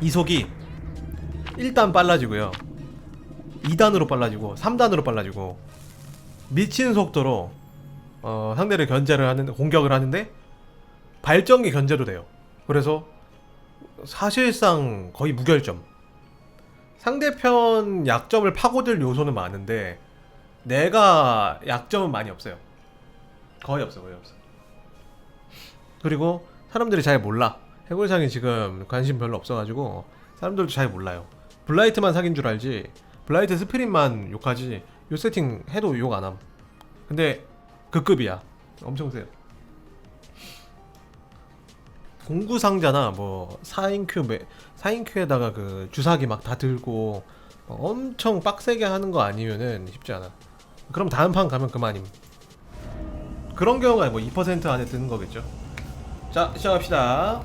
이속이 1단 빨라지고요. 2단으로 빨라지고 3단으로 빨라지고 미친 속도로 어, 상대를 견제를 하는 공격을 하는데 발전기 견제도 돼요. 그래서 사실상 거의 무결점. 상대편 약점을 파고들 요소는 많은데 내가 약점은 많이 없어요. 거의 없어, 거의 없어. 그리고 사람들이 잘 몰라. 해골상이 지금 관심 별로 없어가지고 사람들도 잘 몰라요. 블라이트만 사귄 줄 알지. 블라이트 스피릿만 욕하지. 요 세팅 해도 욕 안 함. 근데 그 급이야. 엄청 세요. 공구 상자나 뭐 4인큐 매, 4인큐에다가 그 주사기 막 다 들고 막 엄청 빡세게 하는 거 아니면은 쉽지 않아. 그럼 다음 판 가면 그만임. 그런 경우가 뭐 2% 안에 드는 거겠죠. 자, 시작합시다.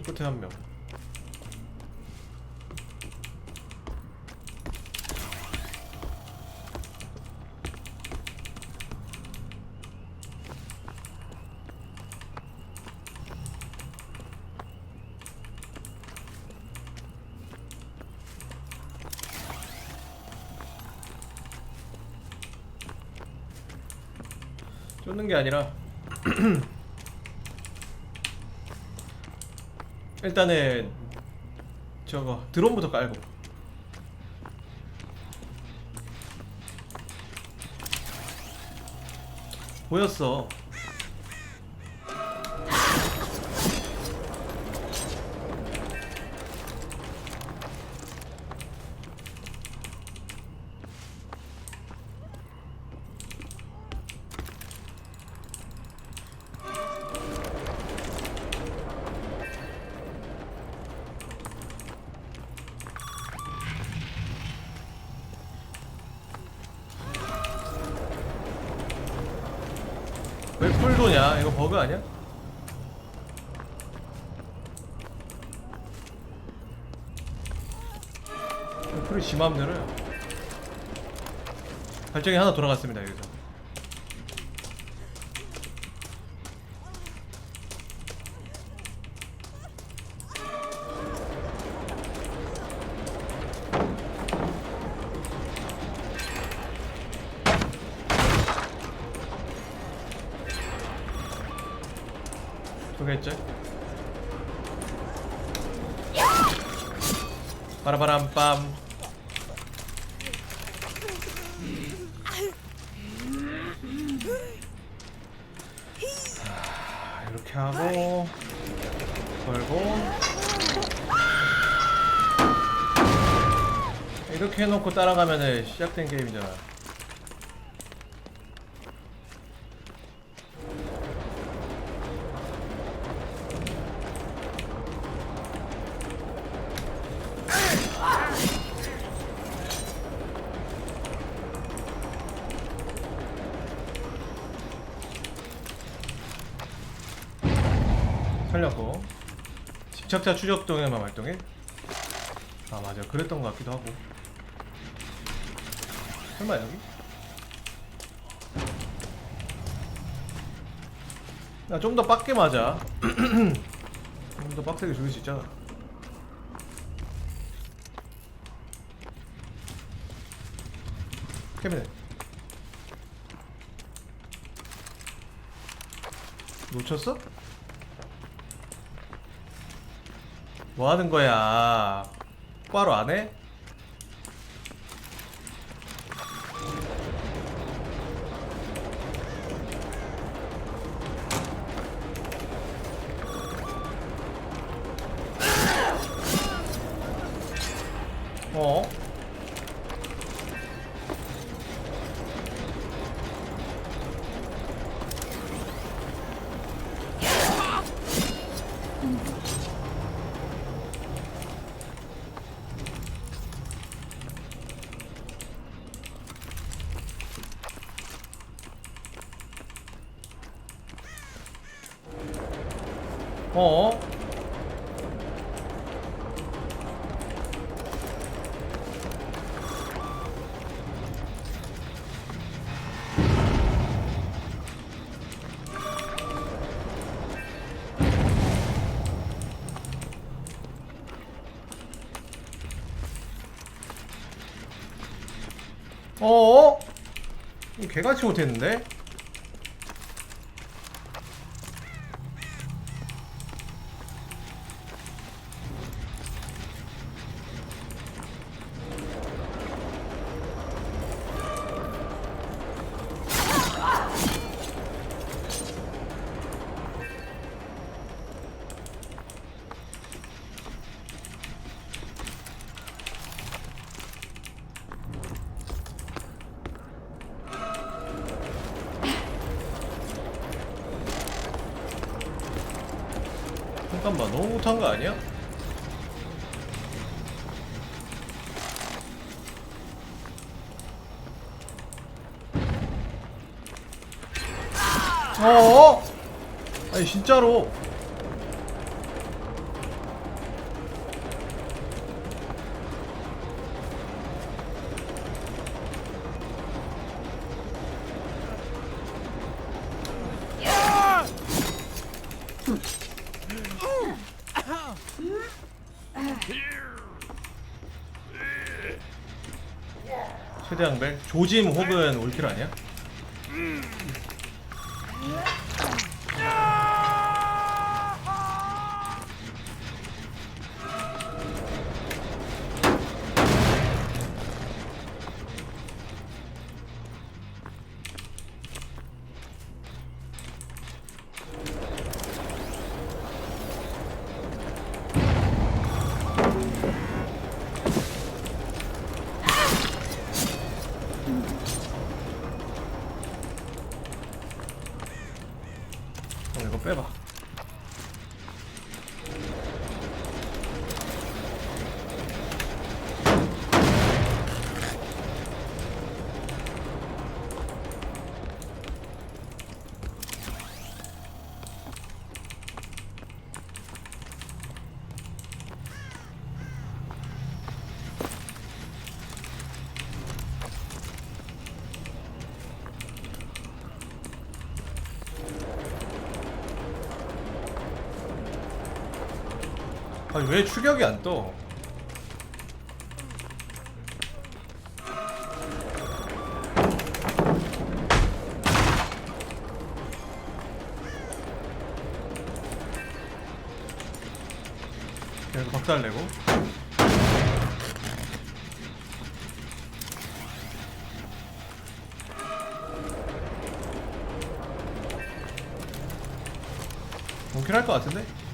이쪽 끝에 한 명. 쫓는 게 아니라 일단은 저거 드론부터 깔고. 보였어 맘대로야 발전기 하나 돌아갔습니다 여기서. 두개있지 바라바람 빰 하, 이렇게 하고 걸고 해놓고 따라가면은 시작된 게임이잖아. 살렸고. 집착자 추적 동에만 활동해? 아 맞아. 그랬던 것 같기도 하고 설마 여기? 나좀더 빡게 맞아 좀 더 빡세게 죽일 수 있잖아 캐비넷 놓쳤어? 뭐 하는 거야? 똑바로 안 해? 어? 개같이 못했는데? 잠깐만 너무 못한 거 아니야? 어? 아니 진짜로 최대한 벨 조짐 혹은 올킬 아니야? 아니 왜 추격이 안 떠? 여기 박살 내고 원킬 할것 같은데?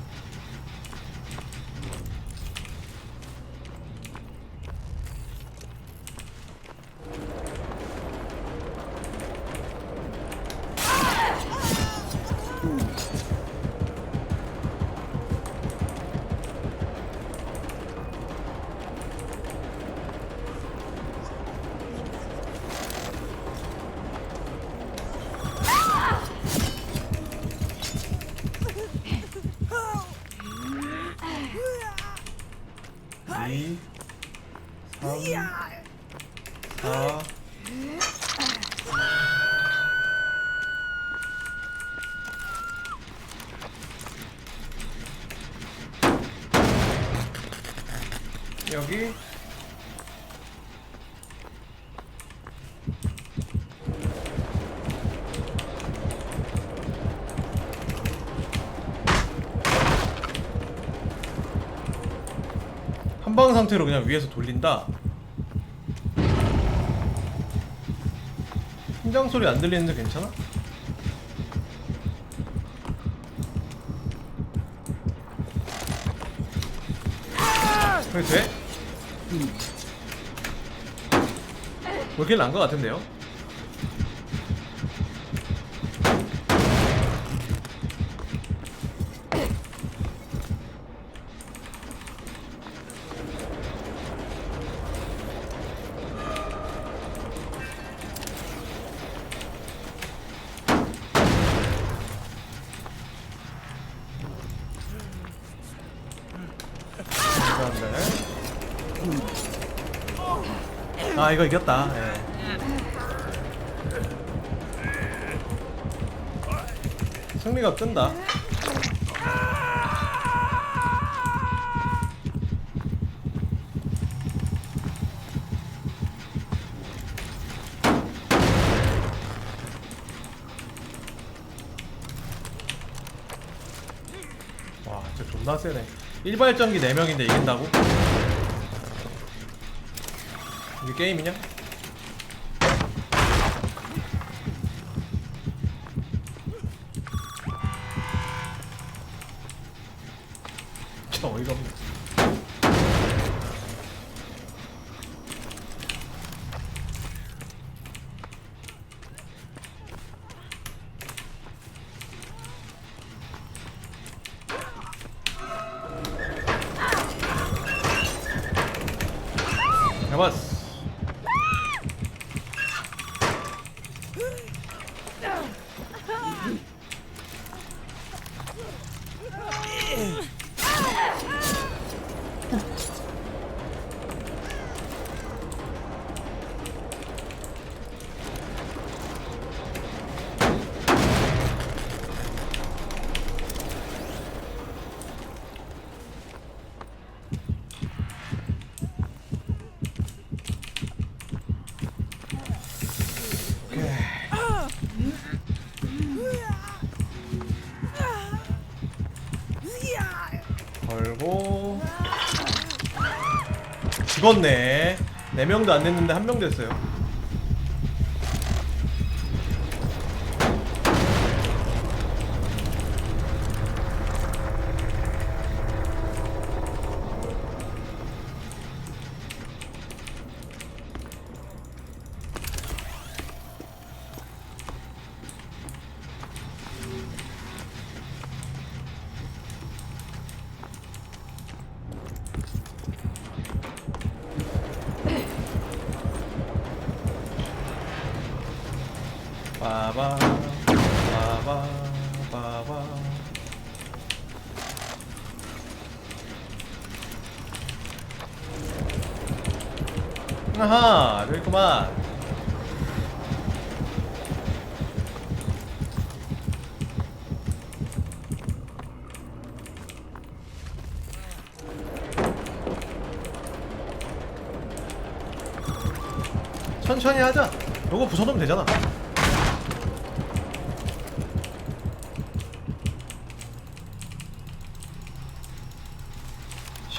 한방 상태로 그냥 위에서 돌린다. 심장 소리 안 들리는데 괜찮아? 그래 돼? 왜 이렇게 난것 같은데요? 아 이거 이겼다. 예. 승리가 뜬다. 와, 진짜 존나 세네. 일발전기 4명인데 이긴다고? 이게 게임이냐? 잡았어 걸고 죽었네. 4명도 안 됐는데 한 명 됐어요 빠바 빠바 빠바. 아하 여기 있구만. 천천히 하자. 요거 부숴놓으면 되잖아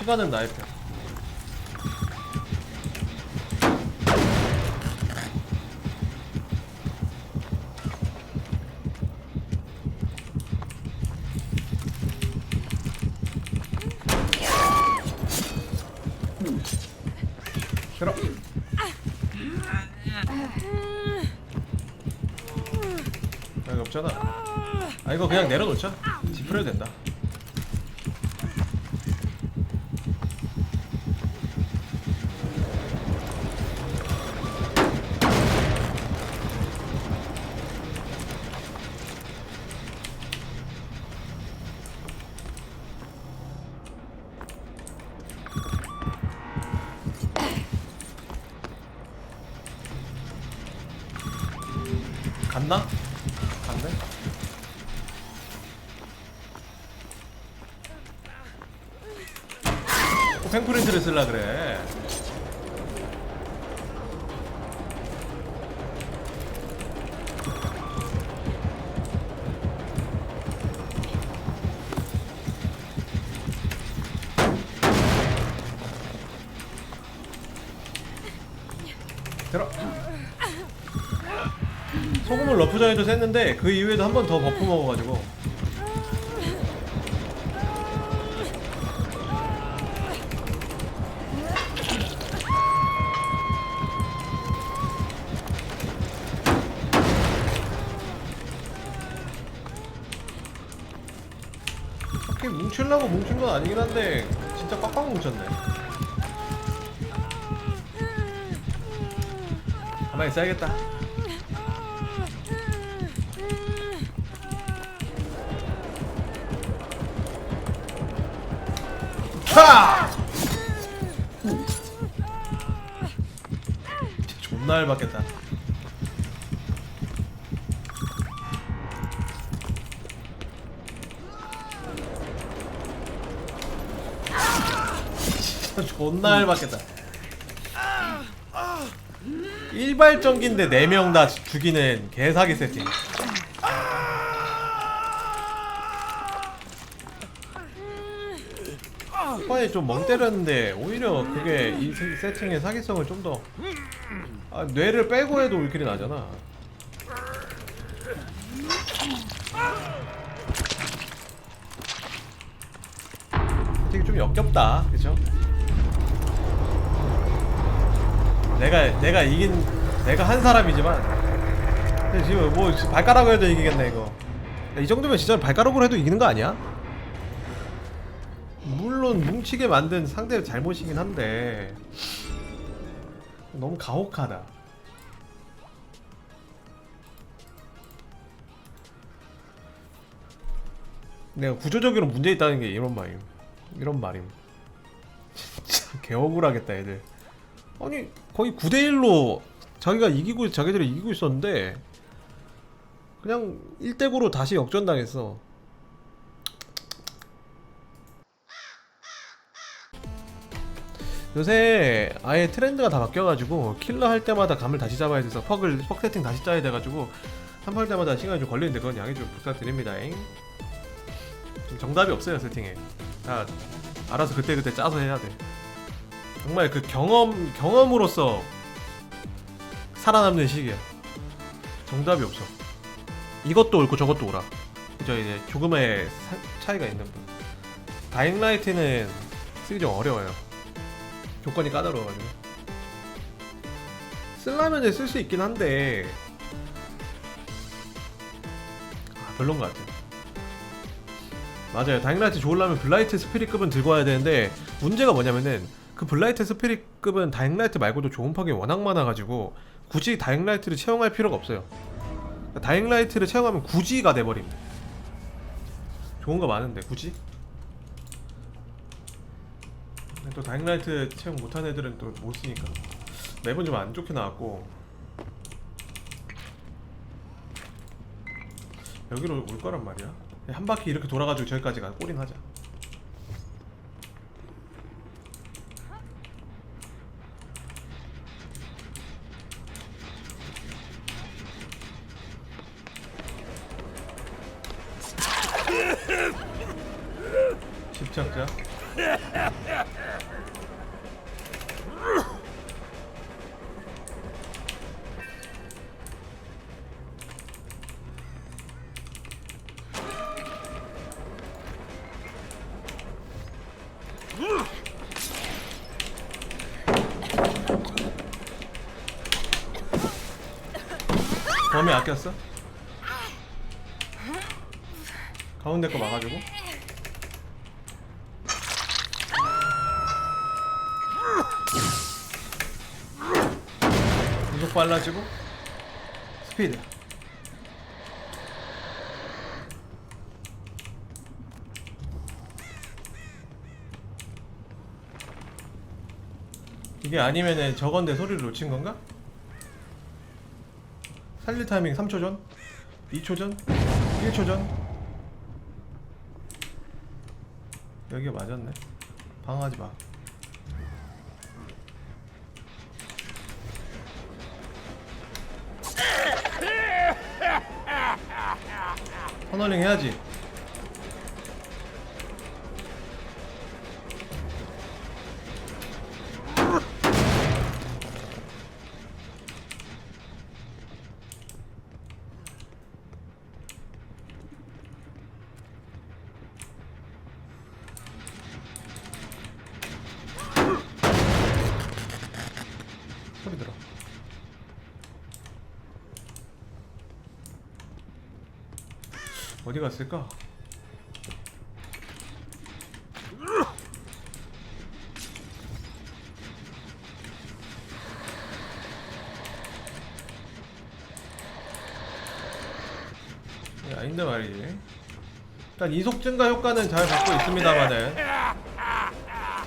시간은 나의 편. 싫어. 여기 없잖아. 아 이거 그냥 내려놓자. 지프려도 된다. 갔나? 갔네? 꼭 팽프린트를 쓸라 그래 러프 전에도 셌는데 그 이후에도 한 번 더 버프 먹어가지고. 뭉치려고 뭉친 건 아니긴 한데 진짜 빡빡 뭉쳤네. 가만히 있어야겠다 차! 존나 열받겠다. 존나 열받겠다. 일발전기인데 4명 다 죽이는 개사기 세팅. 초반에 좀 멍 때렸는데 오히려 그게 이 세- 세팅의 사기성을 좀 더 아, 뇌를 빼고 해도 올킬이 나잖아 되게 좀 역겹다 그죠? 내가 내가 이긴 내가 한 사람이지만 근데 지금 뭐 발가락으로 해도 이기겠네 이거 야, 이 정도면 진짜 발가락으로 해도 이기는 거 아니야? 물론 뭉치게 만든 상대의 잘못이긴 한데 너무 가혹하다. 내가 구조적으로 문제 있다는 게 이런 말임. 이런 말임. 진짜 개억울하겠다 애들. 아니 거의 9대 1로 자기가 이기고 자기들이 이기고 있었는데 그냥 1대 9로 다시 역전당했어. 요새 아예 트렌드가 다 바뀌어가지고 킬러 할 때마다 감을 다시 잡아야 돼서 퍽을 퍽 세팅 다시 짜야 돼가지고 한팔 때마다 시간이 좀 걸리는데 그건 양해 좀 부탁드립니다. 좀 정답이 없어요 세팅에. 다 알아서 그때 그때 짜서 해야 돼. 정말 그 경험 경험으로서 살아남는 시기야. 정답이 없어. 이것도 옳고 저것도 옳아. 그저 이제 조금의 사- 차이가 있는 분. 다잉라이트는 쓰기 좀 어려워요. 조건이 까다로워가지고. 쓸라면 쓸수 있긴 한데. 아, 별론 것 같아요 맞아요. 다잉라이트 좋으려면 블라이트 스피릿급은 들고 와야 되는데 문제가 뭐냐면은 그 블라이트 스피릿급은 다잉라이트 말고도 좋은 fak이 워낙 많아가지고 굳이 다잉라이트를 채용할 필요가 없어요. 다잉라이트를 채용하면 굳이가 돼버림 좋은 거 많은데 굳이? 근데 또 다잉라이트 채용 못한 애들은 또 못 쓰니까. 맵은 좀안 좋게 나왔고. 여기로 올 거란 말이야? 한 바퀴 이렇게 돌아가지고 저기까지 가. 꼬린 하자 범위 아꼈어? 가운데 거 막아주고 구속 빨라지고 스피드 이게 아니면은 저건데 소리를 놓친 건가? 살릴 타이밍 3초 전? 2초 전? 1초 전? 여기가 맞았네 방어하지 마 터널링 해야지 소리 들어 어디 갔을까? 예, 아닌데 말이지 일단 이속 증가 효과는 잘 받고 있습니다만은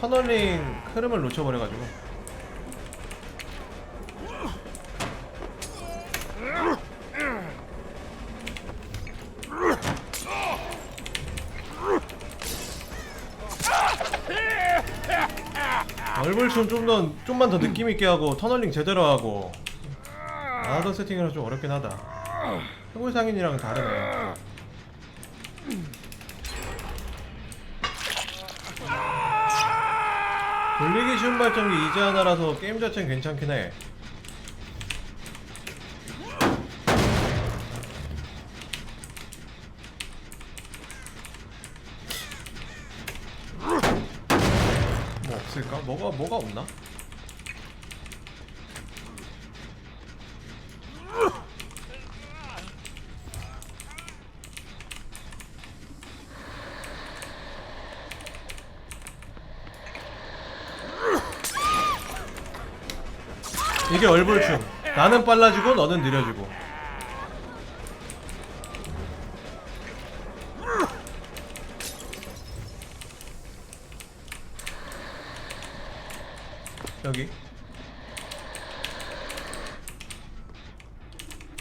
터널링 흐름을 놓쳐버려가지고 얼굴춤 좀더 좀만 더 느낌 있게 하고 터널링 제대로 하고 아더 세팅이라 좀 어렵긴 하다. 해골 상인이랑 다르네. 돌리기 쉬운 발전기 이제 하나라서 게임 자체는 괜찮긴 해. 뭐가 뭐가 없나? 이게 얼굴춤. 나는 빨라지고 너는 느려지고. 여기.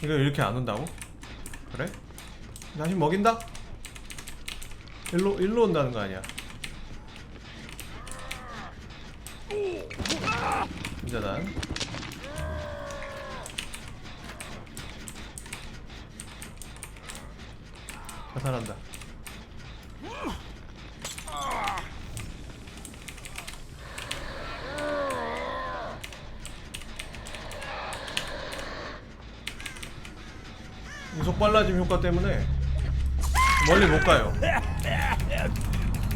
이거 이렇게 안 온다고? 그래? 다시 먹인다? 일로 일로 온다는 거 아니야? 진짜단. 자살한다. 이속 빨라짐 효과 때문에 멀리 못 가요.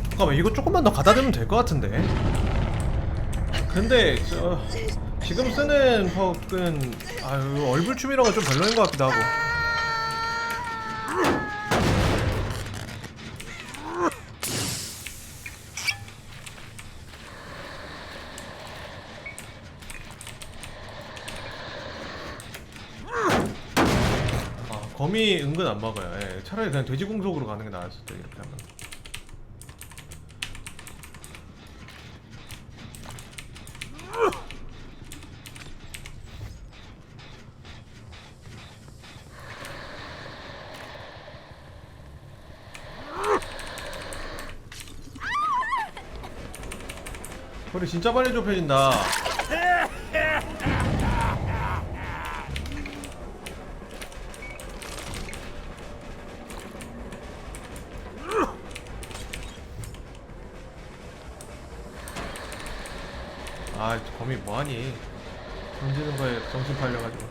잠깐만 이거 조금만 더 가다 대면 될 것 같은데. 근데 저 지금 쓰는 퍽은 아유 얼굴춤이라고 좀 별로인 것 같기도 하고. 아, 거미 은근 안 막아요. 예, 차라리 그냥 돼지 공속으로 가는 게 나았을 때 이렇게 하면. 소리 진짜 빨리 좁혀진다. 아, 거미 뭐하니? 던지는 거에 정신 팔려가지고.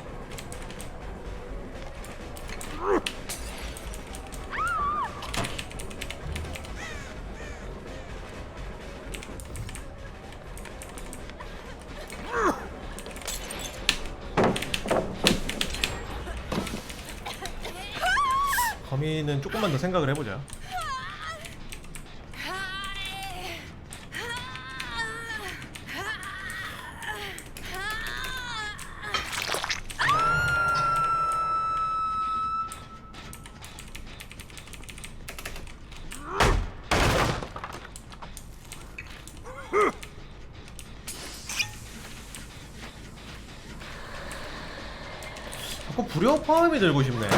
거미는 조금만 더 생각을 해보자. 자꾸 불협화음이 들고 싶네.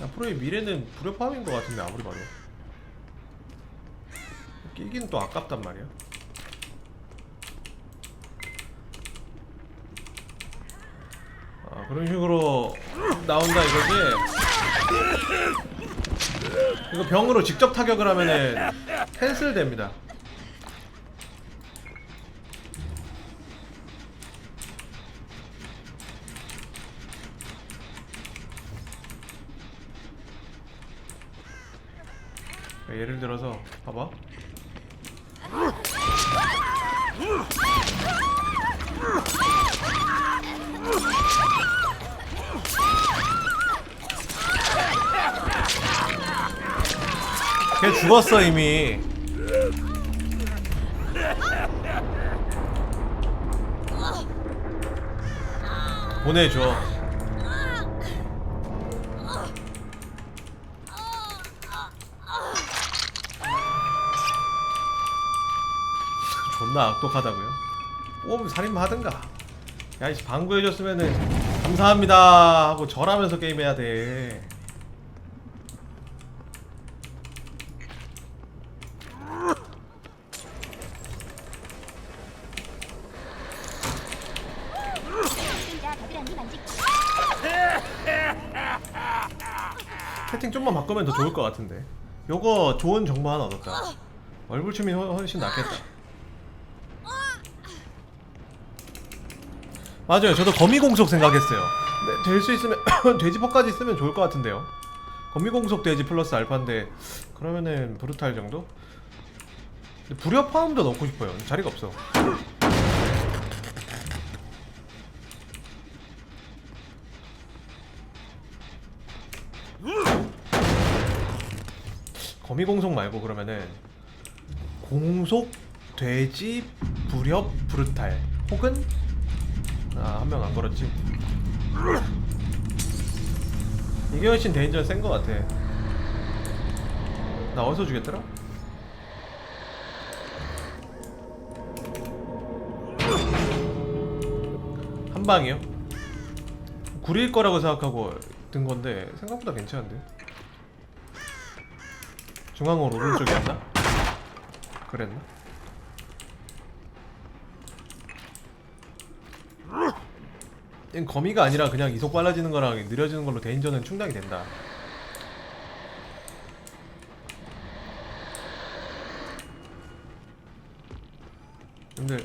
앞으로의 미래는 불협화음인 것 같은데 아무리 봐도. 끼긴 또 아깝단 말이야. 아 그런 식으로 나온다 이거지. 이거 병으로 직접 타격을 하면은 캔슬 됩니다. 예를 들어서 봐봐. 걔 죽었어 이미. 보내줘 존나 악독하다고요? 뽑으면 살인마 하든가 야이 방구해줬으면은 감사합니다 하고 절하면서 게임해야 돼 채팅 좀만 바꾸면 더 좋을 것 같은데 요거 좋은 정보 하나 얻었다 얼굴춤이 훨- 훨씬 낫겠다. 맞아요. 저도 거미공속 생각했어요. 네, 될 수 있으면 돼지퍼까지 쓰면 좋을 것 같은데요. 거미공속 돼지 플러스 알파인데 그러면은 브루탈 정도? 근데 불협화음도 넣고 싶어요. 자리가 없어. 거미공속 말고 그러면은 공속 돼지 불협 브루탈 혹은 아한 명 안 걸었지 이게 훨씬 데인저 센거 같아 나 어디서 주겠더라? 한 방이요? 구릴 거라고 생각하고 든 건데 생각보다 괜찮은데 중앙으로 오른쪽이었나? 그랬나? 거미가 아니라 그냥 이속 빨라지는 거랑 느려지는 걸로 데인저는 충당이 된다. 근데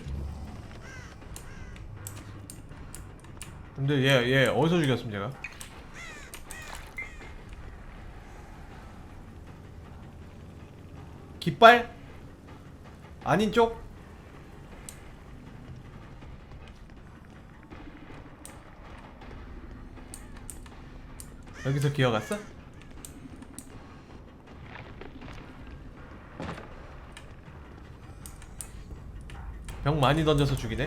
근데 얘, 얘 어디서 죽였음 제가? 깃발? 아닌 쪽? 여기서 기어갔어? 병 많이 던져서 죽이네?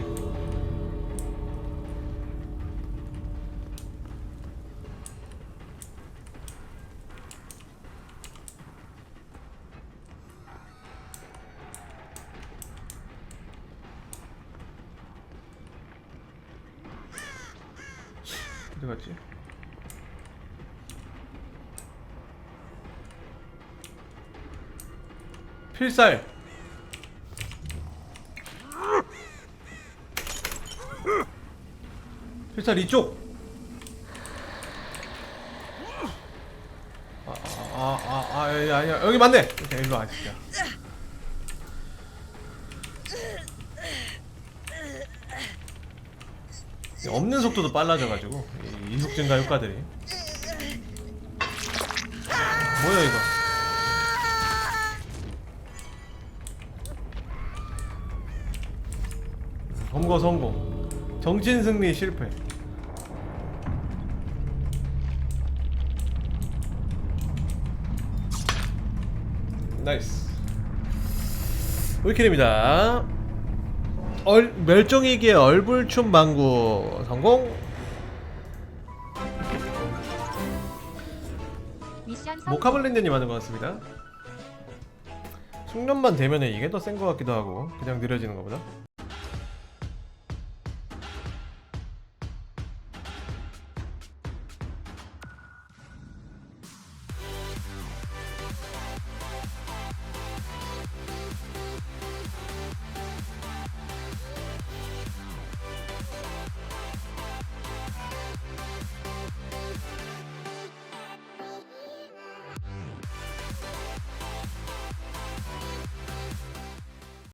어디 갔지? 필살. 필살 이쪽. 아아아아 아니 아니야 여기 맞네. 오케이, 일로 와 진짜. 이 없는 속도도 빨라져가지고 이 이속 증가 효과들이? 뭐야 이거 검거 성공. 정신 승리 실패. 나이스. 위킬입니다. 얼, 멸종위기의 얼불춤 방구 성공. 미션 성공. 모카블린드님 하는 것 같습니다. 숙련만 되면은 이게 더 센 것 같기도 하고 그냥 느려지는 것보다